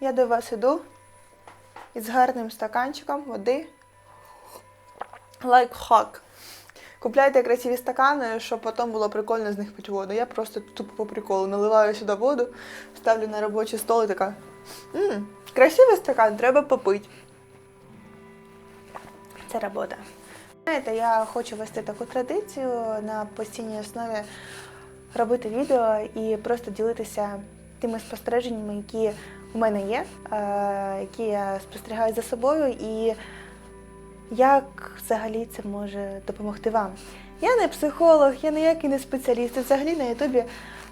Я до вас іду із гарним стаканчиком води. Лайфхак. Купляйте красиві стакани, щоб потім було прикольно з них пити воду. Я просто тупо по приколу наливаю сюди воду, ставлю на робочий стол і така. Мм, красивий стакан, треба попити. Це робота. Знаєте, я хочу вести таку традицію на постійній основі робити відео і просто ділитися тими спостереженнями, які у мене є, е, які я спостерігаю за собою, і як взагалі це може допомогти вам. Я не психолог, я ніякий не спеціаліст. Взагалі на Ютубі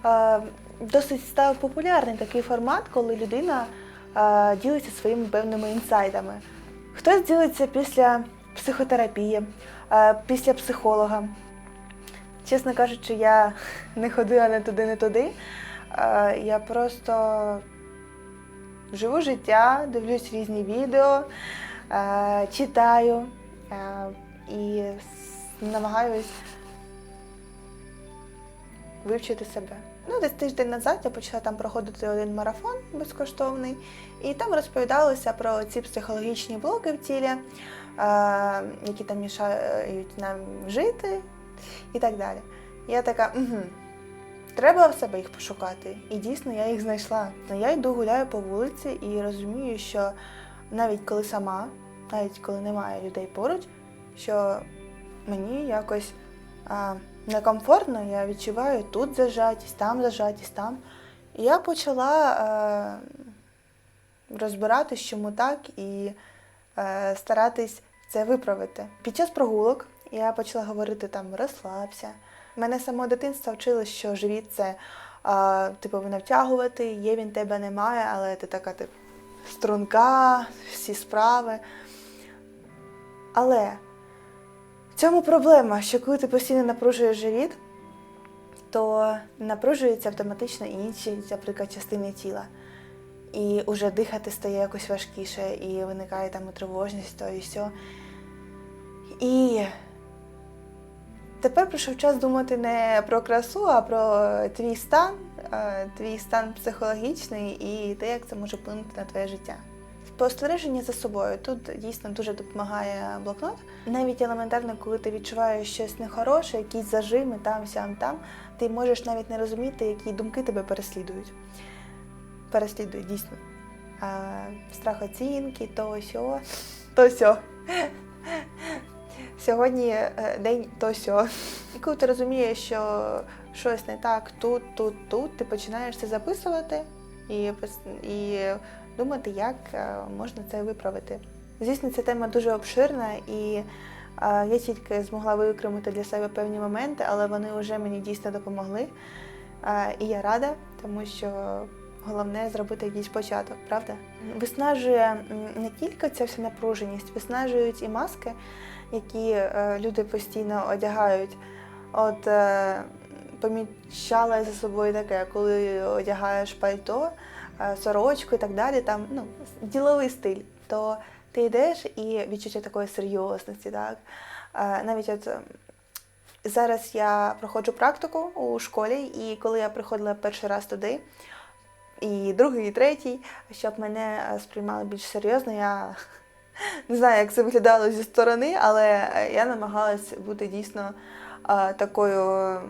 е, досить став популярний такий формат, коли людина е, ділиться своїми певними інсайтами. Хтось ділиться після психотерапії, після психолога. Чесно кажучи, я не ходила не туди, не туди. Я просто живу життя, дивлюсь різні відео, е, читаю е, і намагаюсь вивчити себе. Ну, десь тиждень назад я почала там проходити один марафон безкоштовний, і там розповідалося про ці психологічні блоки в тілі, е, які там мішають нам жити і так далі. Я така, угу, треба в себе їх пошукати. І дійсно я їх знайшла. Ну, Я йду гуляю по вулиці і розумію, що навіть коли сама, навіть коли немає людей поруч, що мені якось а, некомфортно, я відчуваю тут зажатість, там зажатість, там. І я почала е, розбиратись, чому так, і е, старатись це виправити. Під час прогулок я почала говорити там розслабся. Мене з самого дитинства вчили, що живіт це а, ти повинна втягувати, є він тебе немає, але ти така ти струнка, всі справи. Але в цьому проблема, що коли ти постійно напружуєш живіт, то напружуються автоматично і інші, наприклад, частини тіла. І вже дихати стає якось важкіше, і виникає там і тривожність, то і все. І тепер прийшов час думати не про красу, а про твій стан, е, твій стан психологічний і те, як це може вплинути на твоє життя. Спостереження за собою тут дійсно дуже допомагає блокнот. Навіть елементарно, коли ти відчуваєш щось нехороше, якісь зажими там, сям, там, ти можеш навіть не розуміти, які думки тебе переслідують. Переслідують дійсно. А, страх оцінки, то сьо, то сьо. Сьогодні е, день то сьо. І коли ти розумієш, що щось не так тут, тут, тут, ти починаєш це записувати і, і думати, як е, можна це виправити. Звісно, ця тема дуже обширна, і е, я тільки змогла виокремити для себе певні моменти, але вони вже мені дійсно допомогли. І я рада, тому що головне зробити якийсь початок, правда? Виснажує не тільки ця вся напруженість, виснажують і маски, які е, люди постійно одягають. От е, помічала я за собою таке, коли одягаєш пальто, е, сорочку і так далі, там ну, діловий стиль, то ти йдеш і відчуття такої серйозності. Так? Навіть от зараз я проходжу практику у школі, і коли я приходила перший раз туди, і другий, і третій, щоб мене сприймали більш серйозно, я не знаю, як це виглядало зі сторони, але е, я намагалась бути дійсно е, такою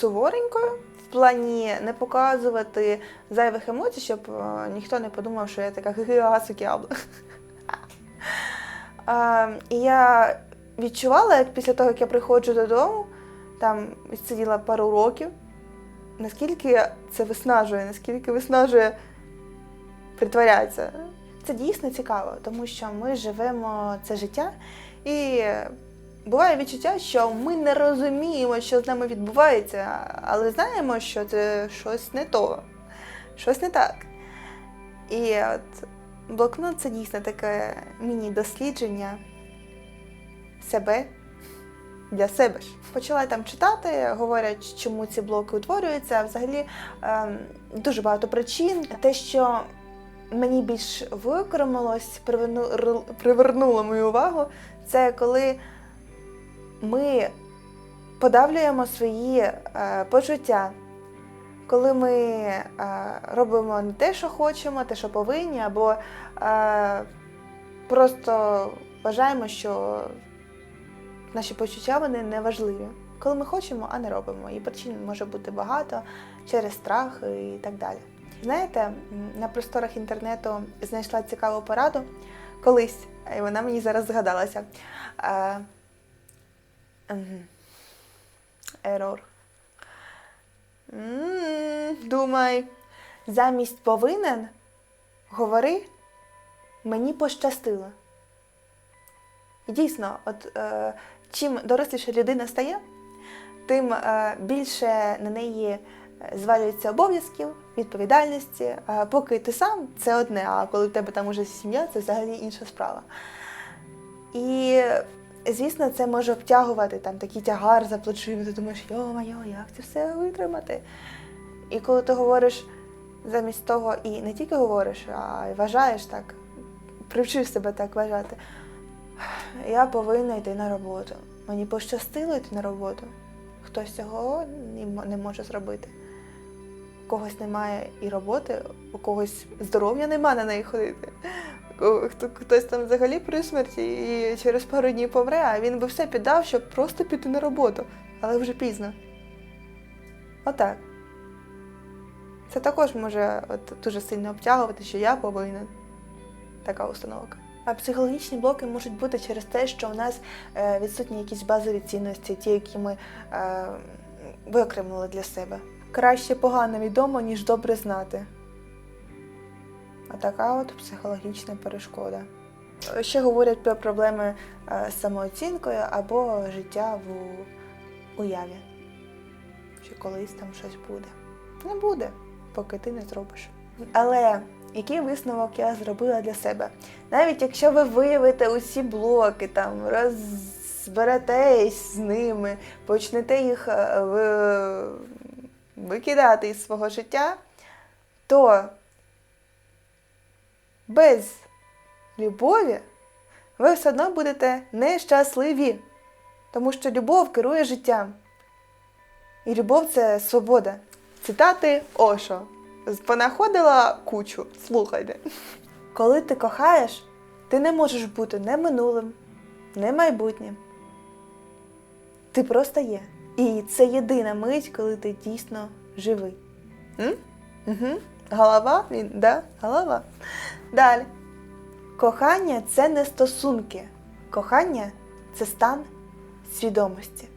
суворенькою. В плані не показувати зайвих емоцій, щоб е, ніхто не подумав, що я така гігасукябла. І я відчувала, як після того, як я приходжу додому, там сиділа пару років, наскільки це виснажує, наскільки виснажує притворятися. Це дійсно цікаво, тому що ми живемо це життя, і буває відчуття, що ми не розуміємо, що з нами відбувається, але знаємо, що це щось не то, щось не так. І от блокнот це дійсно таке міні-дослідження себе для себе ж. Почала там читати, говорять, чому ці блоки утворюються. Взагалі ем, дуже багато причин. Те, що мені більш викорималось, приверну- привернуло мою увагу, це коли ми подавлюємо свої е, почуття, коли ми е, робимо не те, що хочемо, те, що повинні, або е, просто вважаємо, що наші почуття вони не важливі. Коли ми хочемо, а не робимо. І причин може бути багато через страх і так далі. Знаєте, на просторах інтернету знайшла цікаву пораду колись, і вона мені зараз згадалася. Е. Ерор. Думай, замість повинен говори мені пощастило. Дійсно, от е, чим доросліша людина стає, тим е, більше на неї звалюється обов'язків, відповідальності. Поки ти сам це одне, а коли в тебе там уже сім'я, це взагалі інша справа. І звісно, це може обтягувати там такий тягар за плечима, ти думаєш, йо-майо, як це все витримати? І коли ти говориш замість того, і не тільки говориш, а й вважаєш так, привчив себе так вважати. Я повинна йти на роботу. Мені пощастило йти на роботу. Хтось цього не може зробити. У когось немає і роботи, у когось здоров'я немає на неї ходити. Хтось там взагалі при смерті і через пару днів помре, а він би все піддав, щоб просто піти на роботу. Але вже пізно. Отак. Це також може от, дуже сильно обтягувати, що я повинен. Така установка. А психологічні блоки можуть бути через те, що у нас е, відсутні якісь базові цінності, ті, які ми е, виокремили для себе. Краще погано відомо, ніж добре знати. А така от психологічна перешкода. Ще говорять про проблеми е, з самооцінкою або життя в уяві. Що колись там щось буде. Не буде, поки ти не зробиш. Але який висновок я зробила для себе? Навіть якщо ви виявите усі блоки, там розберетесь з ними, почнете їх е, викидати із свого життя, то без любові ви все одно будете нещасливі, тому що любов керує життям. І любов це свобода. Цитати Ошо. Понаходила кучу. Слухайте. Коли ти кохаєш, ти не можеш бути не минулим, не майбутнім. Ти просто є. І це єдина мить, коли ти дійсно живий. М? Угу. Голова? Да? Голова. Далі. Кохання це не стосунки. Кохання це стан свідомості.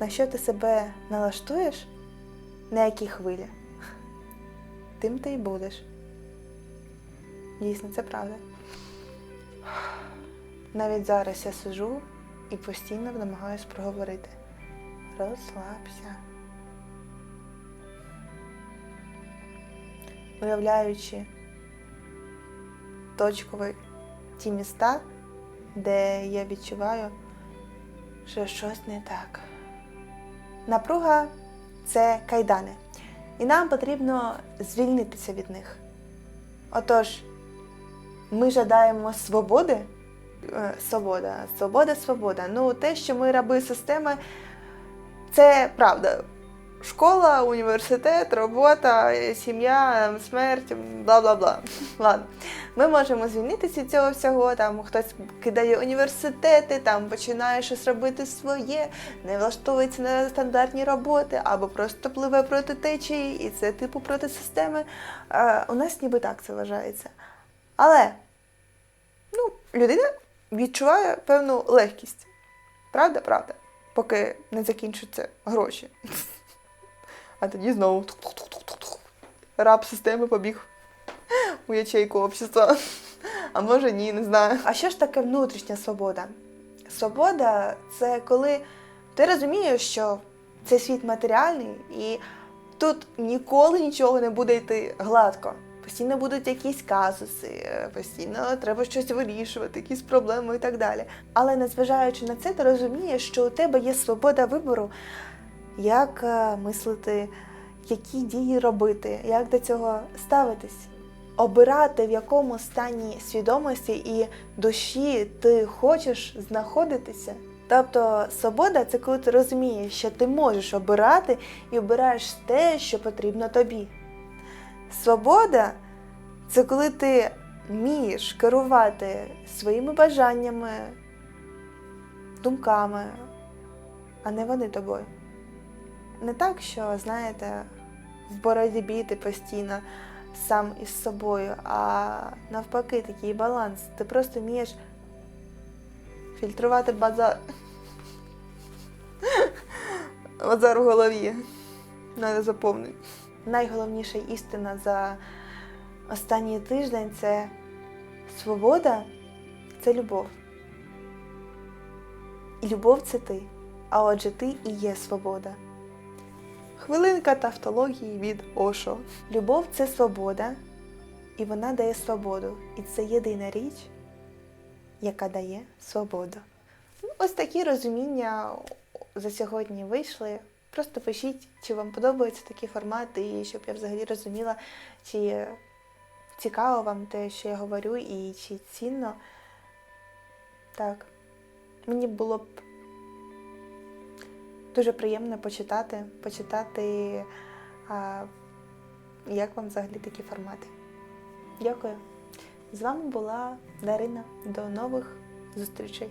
На що ти себе налаштуєш, на якій хвилі, тим ти й будеш. Дійсно, це правда. Навіть зараз я сижу і постійно намагаюсь проговорити. Розслабся. Уявляючи точкові ті міста, де я відчуваю, що щось не так. Напруга це кайдани, і нам потрібно звільнитися від них. Отож, ми жадаємо свободи. Е, Свобода, свобода, свобода. Ну, те, що ми раби системи, це правда. Школа, університет, робота, сім'я, смерть, бла бла бла. Ладно. Ми можемо звільнитися від цього всього. Там хтось кидає університети, там починає щось робити своє, не влаштовується на стандартні роботи, або просто пливе проти течії, і це типу проти системи. Е, у нас ніби так це вважається. Але ну, людина відчуває певну легкість. Правда, правда. Поки не закінчаться гроші. А тоді знову раб системи побіг у ячейку общества. А може ні, не знаю. А що ж таке внутрішня свобода? Свобода це коли ти розумієш, що цей світ матеріальний, і тут ніколи нічого не буде йти гладко. Постійно будуть якісь казуси, постійно треба щось вирішувати, якісь проблеми і так далі. Але незважаючи на це, ти розумієш, що у тебе є свобода вибору, як е, мислити, які дії робити, як до цього ставитись. Обирати, в якому стані свідомості і душі ти хочеш знаходитися, Тобто свобода це коли ти розумієш, що ти можеш обирати і обираєш те, що потрібно тобі. Свобода це коли ти вмієш керувати своїми бажаннями, думками, а не вони тобою. Не так, що, знаєте, в боротьбі ти постійно сам із собою, а навпаки, такий баланс. Ти просто вмієш фільтрувати базар. Базар в голові. Надо заповнити. Найголовніша істина за останній тиждень це свобода це любов. І любов це ти. А отже, ти і є свобода. Хвилинка тавтології від Ошо. Любов це свобода, і вона дає свободу. І це єдина річ, яка дає свободу. Ось такі розуміння за сьогодні вийшли. Просто пишіть, чи вам подобаються такі формати, і щоб я взагалі розуміла, чи цікаво вам те, що я говорю, і чи цінно. Так. Мені було б дуже приємно почитати, почитати, а, як вам взагалі такі формати. Дякую. З вами була Дарина. До нових зустрічей.